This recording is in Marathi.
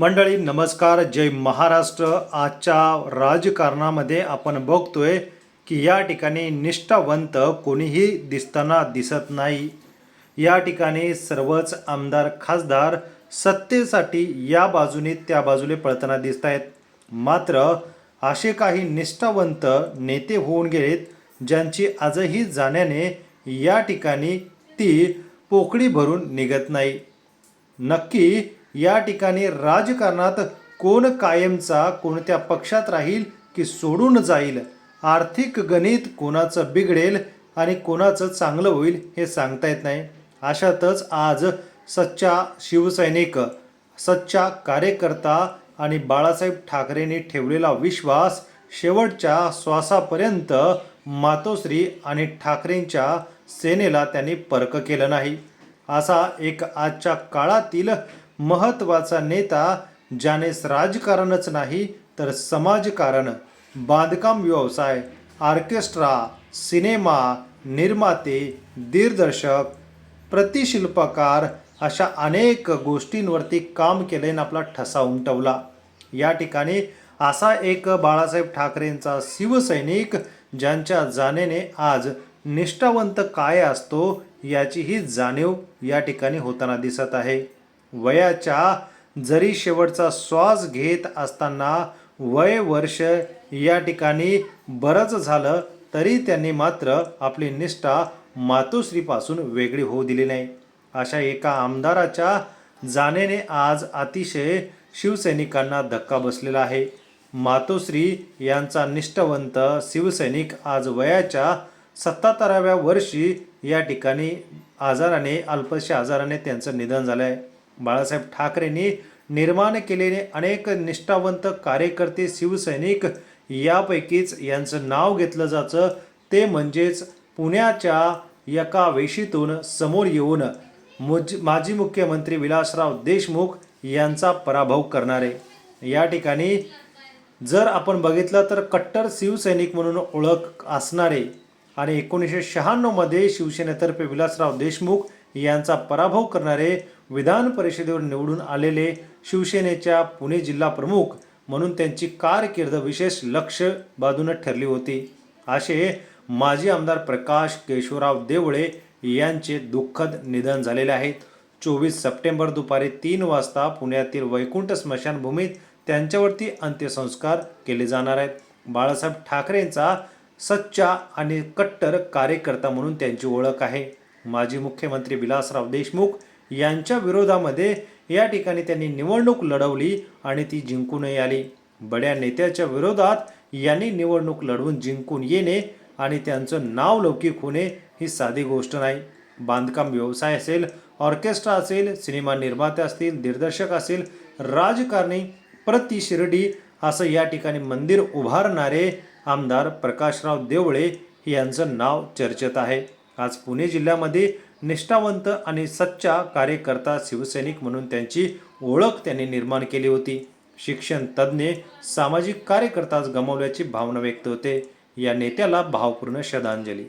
मंडळी नमस्कार. जय महाराष्ट्र. आजच्या राजकारणामध्ये आपण बघतोय की या ठिकाणी निष्ठावंत कोणीही दिसताना दिसत नाही. या ठिकाणी सर्वच आमदार खासदार सत्तेसाठी या बाजूने त्या बाजूने पळताना दिसत आहेत. मात्र असे काही निष्ठावंत नेते होऊन गेलेत ज्यांची आजही जाण्याने या ठिकाणी ती पोकळी भरून निघत नाही. नक्की या ठिकाणी राजकारणात कोण कायमचा कोणत्या पक्षात राहील की सोडून जाईल? आर्थिक गणित कोणाचं बिघडेल आणि कोणाचं चांगलं होईल हे सांगता येत नाही. अशातच आज सच्चा शिवसैनिक सच्चा कार्यकर्ता आणि बाळासाहेब ठाकरेंनी ठेवलेला विश्वास शेवटच्या श्वासापर्यंत मातोश्री आणि ठाकरेंच्या सेनेला त्यांनी परक केलं नाही. असा एक आजच्या काळातील महत्त्वाचा नेता ज्यानेच राजकारणच नाही तर समाजकारण. बांधकाम व्यवसाय ऑर्केस्ट्रा सिनेमा निर्माते दिग्दर्शक प्रतिशिल्पकार अशा अनेक गोष्टींवरती काम केले आपला ठसा उमटवला. या ठिकाणी असा एक बाळासाहेब ठाकरेंचा शिवसैनिक ज्यांच्या जाण्याने आज निष्ठावंत काय असतो याचीही जाणीव या ठिकाणी होताना दिसत आहे. वयाच्या जरी शेवटचा श्वास घेत असताना वय वर्ष या ठिकाणी बरंच झालं तरी त्यांनी मात्र आपली निष्ठा मातोश्रीपासून वेगळी होऊ दिली नाही. अशा एका आमदाराच्या जाण्याने आज अतिशय शिवसैनिकांना धक्का बसलेला आहे. मातोश्री यांचा निष्ठावंत शिवसैनिक आज वयाच्या सत्तातराव्या वर्षी या ठिकाणी आजाराने अल्पशा आजाराने त्यांचं निधन झालं आहे बाळासाहेब ठाकरेंनी निर्माण केलेले अनेक निष्ठावंत कार्यकर्ते शिवसैनिक यापैकीच यांचं नाव घेतलं जातं. ते म्हणजेच पुण्याच्या एका वेशीतून समोर येऊन मुज माजी मुख्यमंत्री विलासराव देशमुख यांचा पराभव करणारे. या ठिकाणी जर आपण बघितलं तर कट्टर शिवसैनिक म्हणून ओळख असणारे आणि एकोणीसशे शहाण्णवमध्ये शिवसेनेतर्फे विलासराव देशमुख यांचा पराभव करणारे विधान परिषदेवर निवडून आलेले शिवसेनेच्या पुणे जिल्हा प्रमुख म्हणून त्यांची कारकीर्द विशेष लक्ष बाजूनं ठरली होती. असे माजी आमदार प्रकाश केशवराव देवळे यांचे दुःखद निधन झालेले आहेत चोवीस सप्टेंबर दुपारी तीन वाजता पुण्यातील वैकुंठ स्मशानभूमीत त्यांच्यावरती अंत्यसंस्कार केले जाणार आहेत. बाळासाहेब ठाकरेंचा सच्चा आणि कट्टर कार्यकर्ता म्हणून त्यांची ओळख आहे. माजी मुख्यमंत्री विलासराव देशमुख यांच्या विरोधामध्ये या ठिकाणी त्यांनी निवडणूक लढवली आणि ती जिंकूनही आली. बड्या नेत्याच्या विरोधात यांनी निवडणूक लढवून जिंकून येणे आणि त्यांचं नाव लौकिक होणे ही साधी गोष्ट नाही. बांधकाम व्यवसाय असेल ऑर्केस्ट्रा असेल सिनेमा निर्माते असतील दिग्दर्शक असेल राजकारणी प्रति शिर्डी असं या ठिकाणी मंदिर उभारणारे आमदार प्रकाशराव देवळे यांचं नाव चर्चेत आहे. आज पुणे जिल्ह्यामध्ये निष्ठावंत आणि सच्चा कार्यकर्ता शिवसैनिक म्हणून त्यांची ओळख त्यांनी निर्माण केली होती. शिक्षण तज्ज्ञ सामाजिक कार्यकर्ताच गमावल्याची भावना व्यक्त होते. या नेत्याला भावपूर्ण श्रद्धांजली.